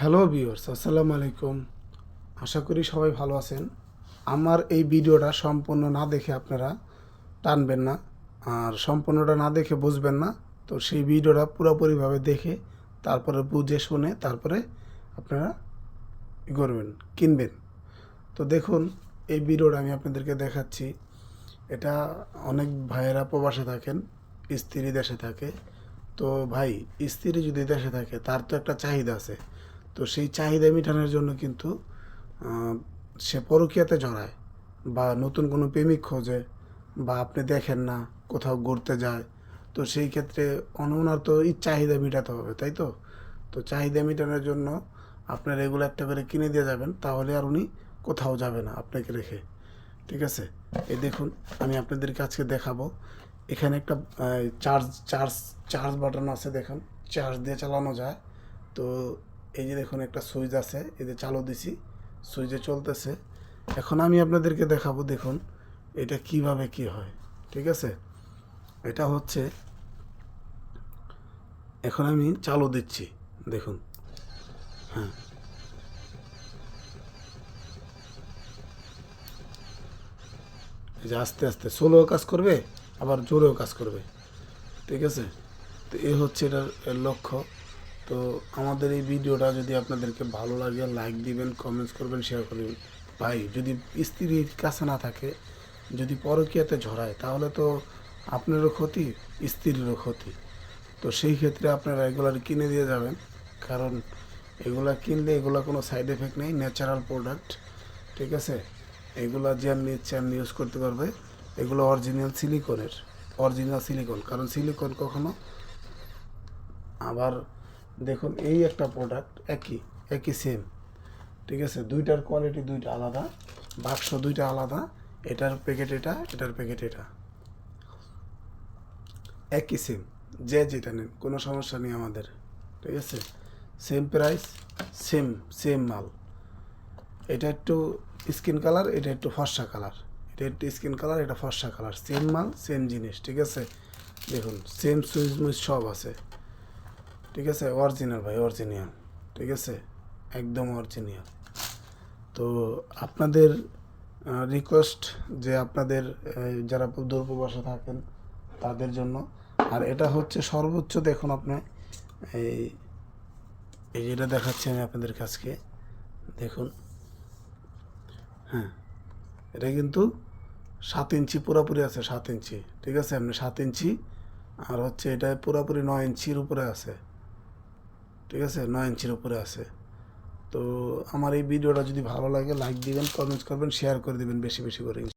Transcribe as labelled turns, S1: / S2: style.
S1: Hello viewers, আসসালামু আলাইকুম। আশা করি সবাই ভালো আছেন। আমার এই ভিডিওটা সম্পূর্ণ না দেখে আপনারা টানবেন না, আর সম্পূর্ণটা না দেখে বুঝবেন না। তো সেই ভিডিওটা পুরোপুরিভাবে দেখে, তারপরে বুঝে শুনে, তারপরে আপনারা করবেন, কিনবেন। তো দেখুন, এই ভিডিওটা আমি আপনাদেরকে দেখাচ্ছি। এটা অনেক ভাইয়েরা প্রবাসে থাকেন, স্ত্রী দেশে থাকে। তো ভাই, স্ত্রী যদি দেশে থাকে, তার তো একটা চাহিদা আছে। তো সেই চাহিদা মেটানোর জন্য কিন্তু সে পরকীয়াতে জড়ায় বা নতুন কোনো প্রেমিক খোঁজে বা আপনি দেখেন না কোথাও ঘুরতে যায়। তো সেই ক্ষেত্রে অন- ওনার তো এই চাহিদা মেটাতে হবে, তাই তো? তো চাহিদা মেটানোর জন্য আপনার এগুলো একটা করে কিনে দিয়ে যাবেন, তাহলে আর উনি কোথাও যাবে না আপনাকে রেখে। ঠিক আছে? এই দেখুন, আমি আপনাদেরকে আজকে দেখাবো। এখানে একটা চার্জ চার্জ চার্জ বাটন আছে, দেখুন। চার্জ দিয়ে চালানো যায়। তো এই যে দেখুন একটা সুইচ আছে যে চালু দিছি, সুইচে চলতেছে। এখন আমি আপনাদেরকে দেখাবো, দেখুন, এটা কীভাবে কি হয়, ঠিক আছে? এটা হচ্ছে, এখন আমি চালু দিচ্ছি, দেখুন হ্যাঁ। যে আস্তে আস্তে স্লোও কাজ করবে, আবার জোরেও কাজ করবে, ঠিক আছে? তো এই হচ্ছে এটার লক্ষ্য। তো আমাদের এই ভিডিওটা যদি আপনাদেরকে ভালো লাগে লাইক দিবেন কমেন্টস করবেন শেয়ার করবেন ভাই, যদি স্ত্রীর কাছে না থাকে, যদি পরকীয়াতে ঝরায় তাহলে তো আপনারও ক্ষতি, স্ত্রীরও ক্ষতি। তো সেই ক্ষেত্রে আপনারা এগুলার কিনে দিয়ে যাবেন। কারণ এগুলা কিনলে এগুলা কোনো সাইড এফেক্ট নেই ন্যাচারাল প্রোডাক্ট ঠিক আছে? এগুলা যে নিচ্ছে আর ইউজ করতে পারবে, এগুলো অরিজিনাল সিলিকনের অরিজিনাল সিলিকন কারণ সিলিকন কখনো আবার দেখুন, এই একটা প্রোডাক্ট একই একই সেম ঠিক আছে? দুইটার কোয়ালিটি দুইটা আলাদা, বাক্স দুইটা আলাদা, এটার প্যাকেট এটা, এটার প্যাকেট এটা। একই সেম যে যেটা নেন, কোনো সমস্যা নেই আমাদের, ঠিক আছে? সেম প্রাইস সেম সেম মাল। এটা একটু স্কিন কালার এটা একটু ফর্সা কালার এটা একটু স্কিন কালার এটা ফর্সা কালার সেম মাল সেম জিনিস, ঠিক আছে? দেখুন সেম সুইচ মুইচ সব আছে। ঠিক আছে অরিজিনাল ভাই অরিজিনাল ঠিক আছে? একদম অরিজিনাল তো আপনাদের রিকোয়েস্ট যে আপনাদের যারা দূর প্রবাসে থাকেন, তাদের জন্য। আর এটা হচ্ছে সর্বোচ্চ দেখুন আপনি, এই এই যেটা দেখাচ্ছি আমি আপনাদের কাছকে, দেখুন। হ্যাঁ এটা কিন্তু সাত ইঞ্চি, পুরোপুরি আছে সাত ইঞ্চি। ঠিক আছে, আপনি সাত ইঞ্চি, আর হচ্ছে এটা পুরোপুরি নয় ইঞ্চির উপরে আছে। ঠিক আছে? নয় ইঞ্চির উপরে আছে। তো আমার এই ভিডিওটা যদি ভালো লাগে লাইক দিবেন কমেন্টস করবেন শেয়ার করে দেবেন বেশি বেশি করে।